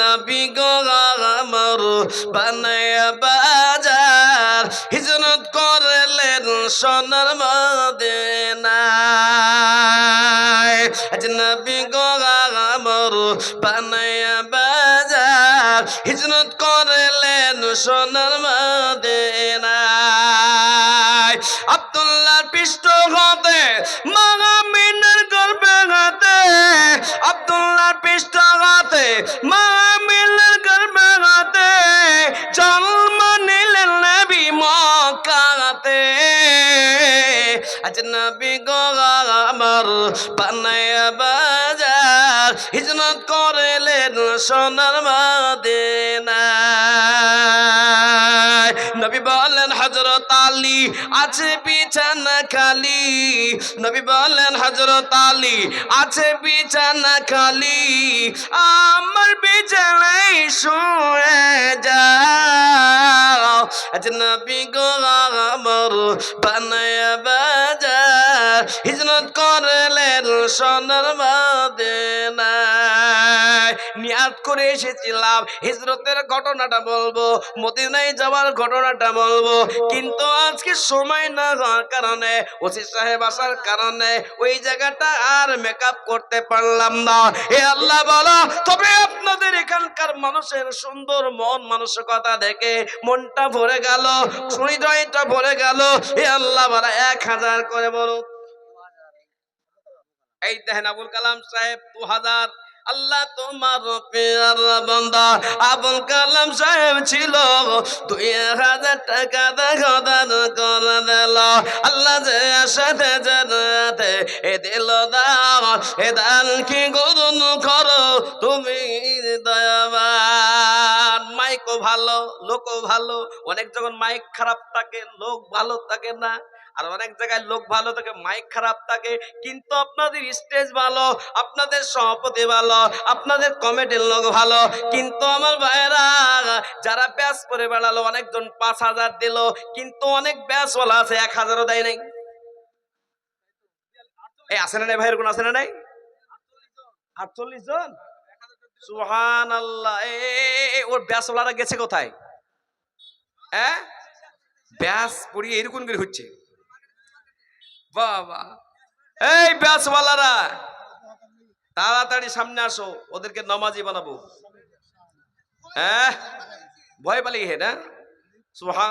নবী গো আমার, বানায়া বাজার হিজরত করলেন সোনার মদিনায়। আজ নবী গো আমার, বানায়া বাজার হিজরত করলেন সোনার মদিনায়। আব্দুল্লাহর পৃষ্ঠ হতে বানায়া বাজার, হিজরত করলেন সোনার মদিনায়। নবী বলেন হজরত আলী আছে বিছানা খালি। নবী বলেন হজরত আলী আছে বিছানা খালি। আমার বিছানায় শুয়ে আজ নবী গো আমার বানায়া বাজার হিজরত করলেন সোনার মদিনায় নিয়াত করে এসেছিলাম, হিজরতের ঘটনাটা বলব, মদিনায় যাওয়ার ঘটনাটা বলব। কিন্তু আজকে সময় না হওয়ার কারণে, ওসি সাহেব আসার কারণে ওই জায়গাটা আর মেকআপ করতে পারলাম না। এ আল্লাহ বলো, তবে আপনাদের এখানকার মানুষের সুন্দর মন, মানসিকতা দেখে মনটা ভরে গেল, হৃদয়টা ভরে গেল। এ আল্লাহ বলা, এক হাজার করে বলো। এই দেখেন আবুল কালাম সাহেব দু হাজার আল্লাহ তোমার পেয়ার বান্দা আবুল কালাম সাহেব ছিল। দুই হাজার টাকা দেখা দান করে দিল। আল্লাহ যে সাথে জানাতে এ দিল দাও এ দান কি গরুন করো তুমি দয়াবান। মাইকও ভালো, লোকও ভালো। অনেক যখন মাইক খারাপ থাকে, লোক ভালো থাকে না। আর অনেক জায়গায় লোক ভালো থাকে মাইক খারাপ থাকে, কিন্তু আপনাদের স্টেজ ভালো, আপনাদের সভাপতি ভালো, আপনাদের কমিটির লোক ভালো। কিন্তু আমার ভাইরা যারা ব্যাস করে বেড়ালো, অনেকজন পাঁচ হাজার দিল, কিন্তু অনেক ব্যাসওয়ালা আছে, এক হাজারও দেয় নাই। এই আসে না নাই ভাইয়ের কোন আসে না নাই? আটচল্লিশ জন? সুহান আল্লাহ ওর ব্যাসওয়ালারা গেছে কোথায়? হ্যাঁ? ব্যাস পড়িয়ে এরকম করে হচ্ছে। বাবা। এই ব্যাসওয়ালারা তাড়াতাড়ি সামনে আসো ওদেরকে নমাজি বানাবো। হ্যাঁ? ভয় পালিয়ে না? যে সমস্ত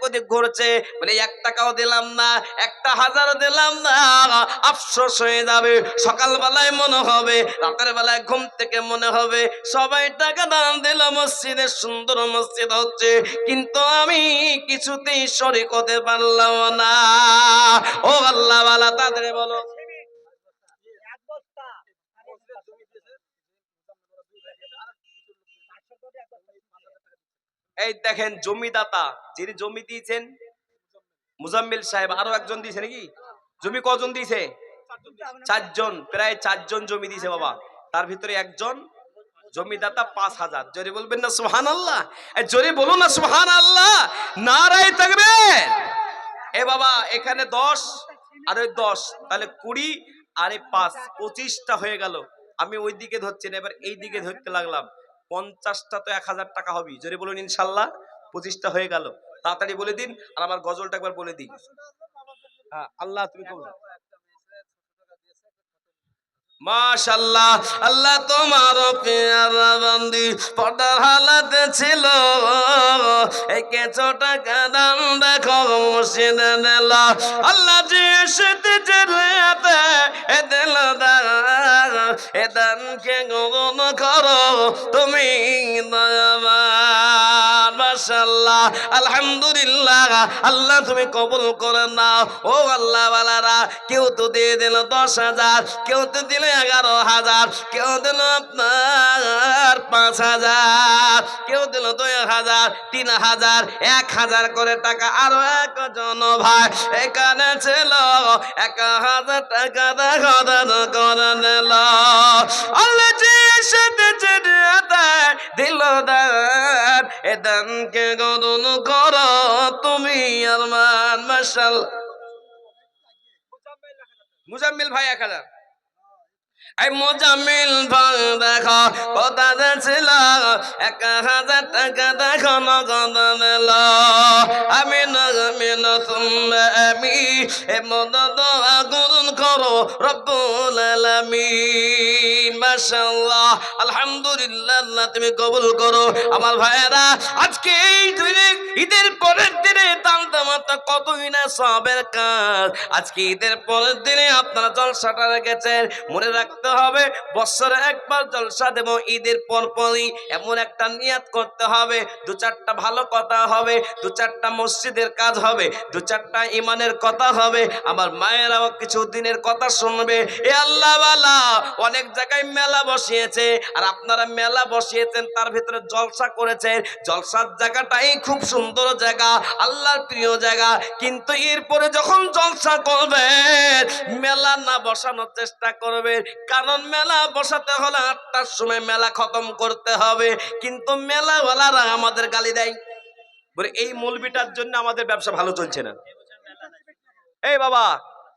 কোথায় ঘুরছে, বলে, এক টাকাও দিলাম না, একটা হাজার দিলাম না, আফসোস হয়ে যাবে। সকালবেলায় মনে হবে, রাতের বেলায় ঘুম থেকে মনে হবে। সবাই টাকা দান দিল মসজিদে সুন্দর মসজিদ হচ্ছে, কিন্তু আমি কিছুতেই শরিক হতে পারলাম না। ও আল্লাহ বালা, তাদের বলো। এই দেখেন জমিদাতা, যিনি জমি দিয়েছেন, মুজাম্মিল সাহেব, আরও একজন দিয়েছে নাকি? জমি কজন দিয়েছে? চারজন, প্রায় চারজন জমি দিয়েছে বাবা। তার ভিতরে একজন জমিদাতা পাঁচ হাজার। জোরে বলবেন না সুহান আল্লাহ জোরে বলুন না সুহান আল্লাহ নারাই থাকবে এ বাবা, এখানে দশ, আর ওই দশ, তাহলে কুড়ি, আর এই পাঁচ, পঁচিশটা হয়ে গেল। আমি ওই দিকে ধরছি না, এবার এই দিকে ধরতে লাগলাম। পঞ্চাশটা তো এক হাজার টাকা হবে জোরে বলুন, ইনশাল্লাহ, পঁচিশটা হয়ে গেল। তাড়াতাড়ি বলে দিন, আর আমার গজলটা একবার বলে দিন হ্যাঁ আল্লাহ, তুমি কবুল মাশাল্লাহ আল্লাহ তোমার পেয়ারা বান্দি পর্দার হালাতে ছিল। একে টাকা দাম দেখো, মসজিদে দিল। আল্লাহ যে এসেতে জেলেতে এ দিল দান এ দানকে গগন করো, তুমি দয়াবান মাশাল্লাহ আলহামদুলিল্লাহ। আল্লাহ তুমি কবুল করে নাও। ও আল্লাহ বালারা, কেউ তো দিয়ে দিল দশ হাজার, কেউ তো দিল এগারো হাজার, কেউ দিল আপনার পাঁচ হাজার, কেউ দিল দুই হাজার, তিন হাজার, এক হাজার করে টাকা। আরও একজন ভাই এখানে ছিল, এক হাজার টাকা দেখা করে নিল। আল্লাহ যে এ দানকে গণন করো, তুমি আরমান মাশাল মুজাম্মিল ভাই এক হাজার। এই মোজামিল ভাই দেখো, কথা এক হাজার টাকা দেখো, নগদ দিল। আমি নগমিল তুমি আমি এ মদ দোয়া গুরুন করো আলহামদুলিল্লাহ, তুমি করো। আমার আজকে এই ঈদের পরের দিনে সবের কাজ। আজকে ঈদের পরের দিনে আপনারা জলসাটা রেখেছেন, মনে রাখতে হবে, বছরে একবার জলসা দেব, ঈদের পর পরই এমন একটা নিয়াত করতে হবে, দু চারটা ভালো কথা হবে, দু চারটা মসজিদের কাজ হবে, দু চারটা ইমানের কথা হবে, আমার মায়েরাও কিছু দিনের কথা শুনবে। এ আল্লাহ অনেক জায়গায় মেলা বসিয়েছে আর আপনারা মেলা বসিয়েছেন তার ভিতরে জলসা করেছেন জলসার জায়গাটাই খুব সুন্দর জায়গা আল্লাহর প্রিয় জায়গা। কিন্তু এরপরে যখন জলসা করবেন মেলা না বসানোর চেষ্টা করবেন কারণ মেলা বসাতে হলে আটটার সময় মেলা খতম করতে হবে। কিন্তু মেলাওয়ালারা আমাদের গালি দেয়। বলে এই মৌলবিটার জন্য আমাদের ব্যবসা ভালো চলছে না। এই বাবা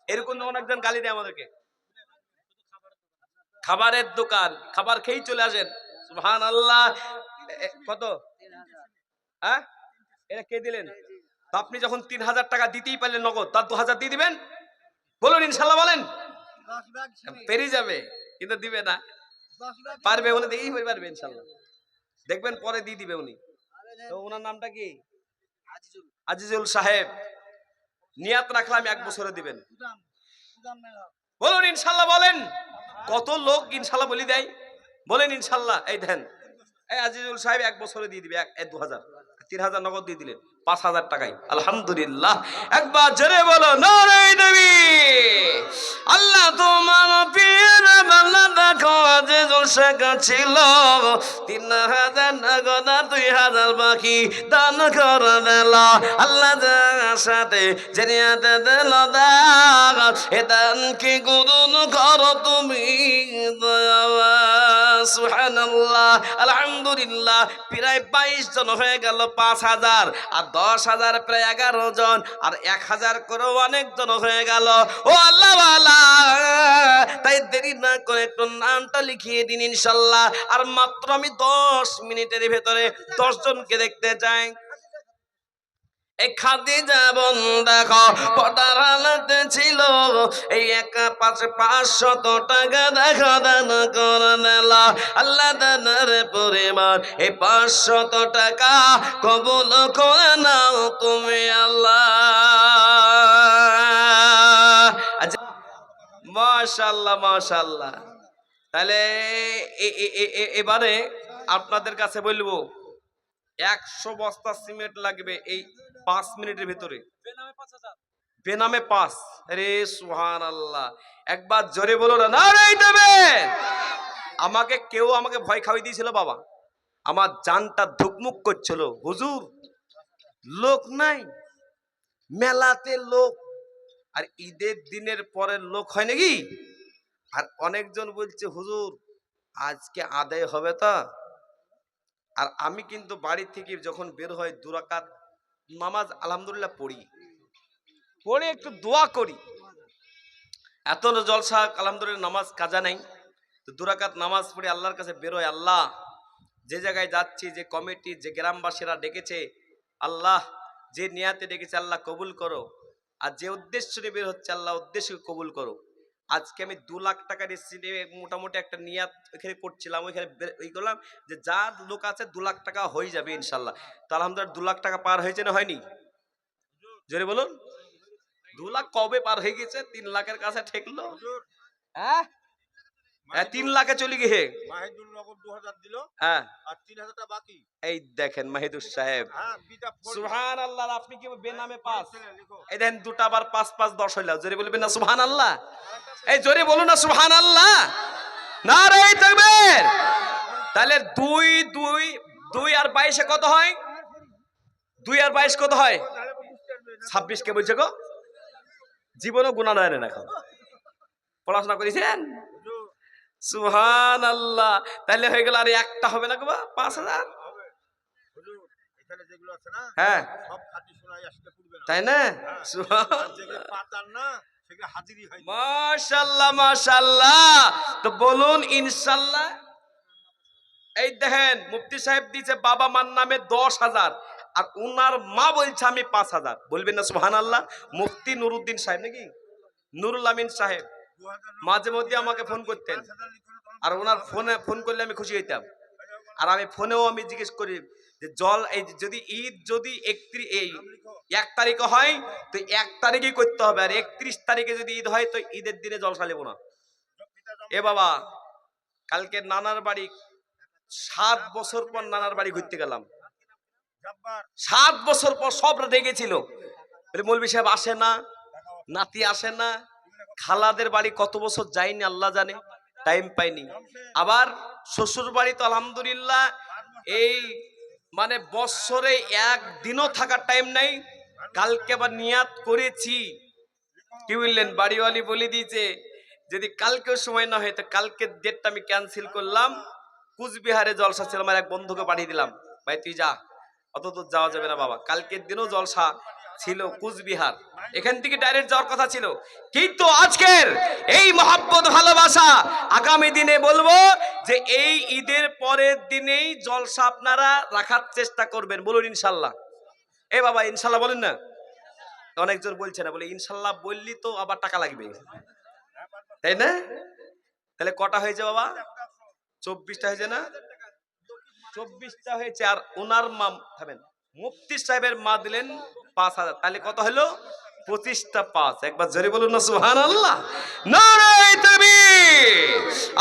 এরকম যখন একজন গালি দেয় আমাদেরকে। খাবারের দোকান, খাবার খেয়েই চলে আসেন। সুহান আল্লাহ কত? হ্যাঁ? এটা কে দিলেন? আপনি যখন তিন হাজার টাকা দিতেই পারলেন নগদ, তার দু হাজার দিয়ে দিবেন? বলুন, ইনশাল্লাহ বলেন। পেরিয়ে যাবে, কিন্তু দিবে না। পারবে বলে দেখেই হয়ে পারবে ইনশাল্লাহ। দেখবেন পরে দিয়ে দিবে উনি। তো ওনার নামটা কি? আজিজুল সাহেব। নিয়াত রাখলাম এক বছরে দিবেন। বলুন ইনশাল্লাহ বলেন। কত লোক ইনশাল্লাহ বলি দেয়? বলেন ইনশাল্লাহ। এই দেন এই আজিজুল সাহেব এক বছরে দিয়ে দিবে এক এক দু হাজার তিন হাজার নগদ দিয়ে দিলেন। পাঁচ হাজার টাকায়। আলহামদুলিল্লাহ। একবার জেরে বলো নারাই দেবী আল্লাহ তোমার পীর শেখ ছিল তিন হাজার দুই হাজার বাকি দান আল্লাহ সাথে তুমি? সুহানাল্লাহ আলহামদুলিল্লাহ, প্রায় বাইশ জন হয়ে গেল, পাঁচ হাজার, আর দশ হাজার প্রায় এগারো জন, আর এক হাজার করেও অনেক জন হয়ে গেল। ও আল্লাহ তাই দেরি না করে একটু নামটা লিখিয়ে দিন ইনশাল্লাহ, আর মাত্র আমি দশ মিনিটের ভেতরে দশজনকে দেখতে চাই। খাদিজা বোন দেখো, পটার হালাতে ছিল, এই একা পাঁচ পাঁচশত টাকা দেখা, দান করে দিল আল্লাহ দানের পরিবার এই পাঁচশত টাকা কবুল করে নাও তুমি আল্লাহ। আচ্ছা মাশাল্লাহ মাশাল্লাহ তাহলে এবারে আপনাদের কাছে বলব, একশো বস্তা সিমেন্ট লাগবে এই পাঁচ মিনিটের ভিতরে। বেনামে পাস রে সুহান আল্লাহ একবার জোরে বলো না না রে দেবে। আমাকে কেউ আমাকে ভয় খাওয়াই দিয়েছিল বাবা। আমার জানটা ধুকমুক করছিল। হুজুর লোক নাই। মেলাতে লোক। আর ঈদের দিনের পরে লোক হয় নাকি? আর অনেকজন বলছে হুজুর আজকে আদায় হবে তা। আর আমি কিন্তু বাড়ি থেকে যখন বের হয় দুরাকাত নামাজ আলহামদুলিল্লাহ পড়ি। পড়ে একটু দোয়া করি। এত জলসা আলহামদুলিল্লাহ নামাজ কাজা নাই। তো দুরাকাত নামাজ পড়ে আল্লাহর কাছে বেরোয় আল্লাহ যে জায়গায় যাচ্ছি যে কমিটি যে গ্রামবাসীরা ডেকেছে আল্লাহ যে নিয়াতে ডেকেছে আল্লাহ কবুল করো। আর যে উদ্দেশ্য নিয়ে বের হচ্ছে আল্লাহ উদ্দেশ্য কবুল করো। আজকে আমি দু লাখ টাকা এসেছি মোটামুটি একটা নিয়াত এখানে করছিলাম ওইখানে ই করলাম যে যা লোক আছে দু লাখ টাকা হয়ে যাবে ইনশাল্লাহ। তো আলহামদুলিল্লাহ দু লাখ টাকা পার হয়েছে না হয়নি? জোরে বলুন। দু লাখ কবে পার হয়ে গেছে? তিন লাখের কাছে ঠেকলো? হ্যাঁ হ্যাঁ, তিন লাখে চলে গিয়ে। মাহিদুল নগর দু হাজার দিল হ্যাঁ। আর তিন হাজারটা বাকি। এই দেখেন মাহিদুর সাহেব। হ্যাঁ সুহান আল্লাহ আপনি কি বেনামে পাস? এই দেখেন দুটা আবার পাঁচ পাঁচ দশ হইল। জোরে বলবেন না সুহান আল্লাহ এই জোরে বলুন না সুহান আল্লাহ না রে থাকবেন তাহলে দুই দুই দুই আর বাইশে কত হয়? দুই আর বাইশ কত হয়? ছাব্বিশ কে বলছে গো? জীবনও গুণা নয় না এখন। পড়াশোনা করেছেন? সুহান আল্লাহ তাহলে হয়ে গেল আর একটা হবে না গো পাঁচ হাজার? হ্যাঁ। তাই না? হয়। মাশাল্লাহ মাশাল্লাহ তো বলুন ইনশাল্লাহ এই দেখেন মুফতি সাহেব দিয়েছে বাবা মার নামে দশ হাজার। আর উনার মা বলছে আমি পাঁচ হাজার। বলবেন না সুহান আল্লাহ মুফতি নুরুদ্দিন সাহেব নাকি? নুরুল আমিন সাহেব। 2009 মাঝে মধ্যে আমাকে ফোন করতেন। আর ওনার ফোনে ফোন করলে আমি খুশি হইতাম। আর আমি ফোনেও আমি জিজ্ঞেস করি যে, জল, এই যদি ঈদ যদি একত্রিশ এই এক তারিখে হয়, তো এক তারিখেই করতে হবে। আর একত্রিশ তারিখে যদি ঈদ হয়, তো ঈদের দিনে জলসা নেব না। এ বাবা, কালকে নানার বাড়ি, সাত বছর পর নানার বাড়ি ঘুরতে গেলাম। সাত বছর পর সব রেগেছিল মৌলবি সাহেব আসে না, নাতি আসে না খালাদের বাড়ি কত বছর যায়নি আল্লাহ জানে টাইম পাইনি আবার শ্বশুর বাড়ি তো আলহামদুলিল্লাহ এই মানে বৎসরে একদিনও থাকার টাইম নাই, কালকে আবার নিয়াত করেছি। কি বললেন? বাড়িওয়ালি বলে দিয়েছে, যদি কালকেও সময় না হয়, তো কালকের ডেটটা আমি ক্যান্সেল করলাম, কুচবিহারে জলসা ছিল, আমার এক বন্ধুকে পাঠিয়ে দিলাম। ভাই, তুই যা, অত যাওয়া যাবে না বাবা, কালকের দিনও জলসা ছিল কুচবিহার। এখান থেকে ডাইরেক্ট যাওয়ার কথা ছিল। কিন্তু আজকের এই মহাব্বত, ভালোবাসা আগামী দিনে বলব যে এই ঈদের পরের দিনেই জলসা আপনারা রাখার চেষ্টা করবেন। বলুন ইনশাল্লাহ। এ বাবা, ইনশাল্লাহ বলেন না। অনেকজন বলছে না, বলে ইনশাল্লাহ বললি তো আবার টাকা লাগবে। তাই না? তাহলে কটা হয়েছে বাবা? চব্বিশটা হয়েছে না? চব্বিশটা হয়েছে আর ওনার মাম থামেন। মুফতি সাহেবের মা দিলেন পাঁচ হাজার। তাহলে কত হলো? পঁচিশটা পাঁচ। একবার জোরে বলুন না সুহান আল্লাহ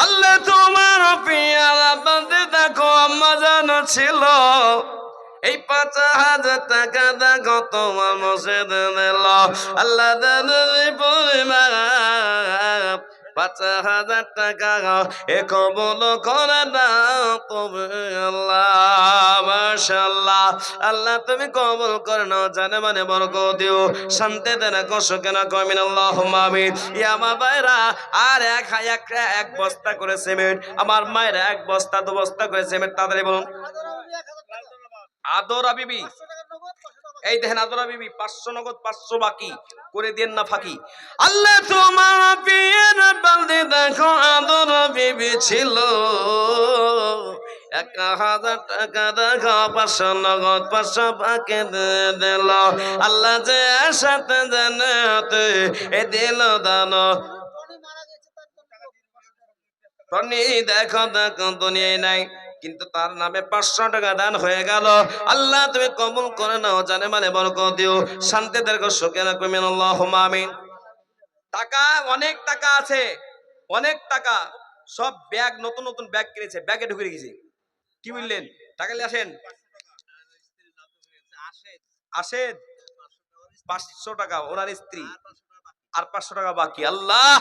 আল্লাহ তোমার দেখো, আম্মা জানা ছিল। এই পাঁচ হাজার টাকা দেখো, তোমার মসজিদ দিল আল্লাহ পাঁচ হাজার টাকা এ কবল করে দাও তবে আল্লাহ আল্লাহ, তুমি কবল করে নাও, জানে মানে বরক দিও। শান্তি দেনা, কষ্ট কেন কমিন আল্লাহ মামিন ইয়া মা বাইরা আর এক এক এক বস্তা করে সিমেন্ট। আমার মায়ের এক বস্তা, দু বস্তা করে সিমেন্ট। তাড়াতাড়ি বলুন। আদর বিবি এই দেখেন আদরা বিবি, পাঁচশো নগদ, পাঁচশো বাকি, করে দেন না ফাঁকি। আল্লাহ তোমার বিয়ের বালদি দেখো আদরা বিবি ছিল। এক হাজার টাকা দেখো, পাঁচশো নগদ, পাঁচশো দিয়ে দিল। আল্লাহ যে সাথে জানাতে এ দিল দান। টনি, দেখো দেখো, দুনিয়ায় নাই। কিন্তু তার নামে পাঁচশো টাকা দান হয়ে গেল। আল্লাহ তুমি কবুল করে নাও, জানে মানে বরক দিও। শান্তি সুখে আমিন। টাকা, অনেক টাকা আছে। অনেক টাকা। সব ব্যাগ, নতুন নতুন ব্যাগ কিনেছে। ব্যাগে ঢুকে রেখেছে। কি বললেন? টাকা নিয়ে আসেন। আসেন পাঁচশো টাকা, ওনার স্ত্রী। আর পাঁচশো টাকা বাকি। আল্লাহ!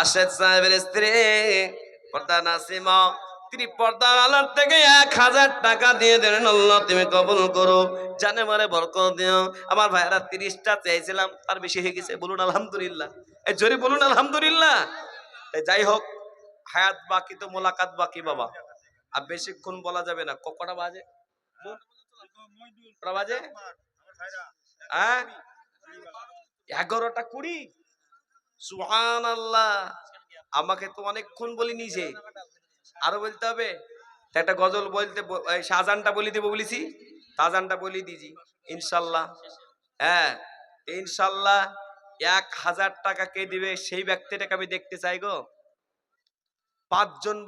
আশেদ সাহেবের স্ত্রী। পর্দা নাসিমা। তিনি পর্দার আলার থেকে এক হাজার টাকা দিয়ে দেন আল্লাহ, তুমি কবুল করো। জানে মারে বরক দিও। আমার ভাইয়েরা তিরিশটা চাইছিলাম তার বেশি হয়ে গেছে। বলুন, আলহামদুলিল্লাহ। এই জোরে বলুন, আলহামদুলিল্লাহ। যাই হোক, হায়াত বাকি তো, মোলাকাত বাকি বাবা। আর বেশিক্ষণ বলা যাবে না। কটা বাজে? বাজে? হ্যাঁ? এগারোটা কুড়ি? সুহান আল্লাহ আমাকে তো অনেকক্ষণ বলি নিজে আরও বলতে হবে একটা গজল বলতে শাহজানটা বলি দেবো বলেছি? তাজানটা বলি দিজি ইনশাল্লাহ। হ্যাঁ ইনশাল্লাহ এক হাজার টাকা কে দিবে সেই ব্যক্তিটাকে আমি দেখতে চাই গো। পাঁচজন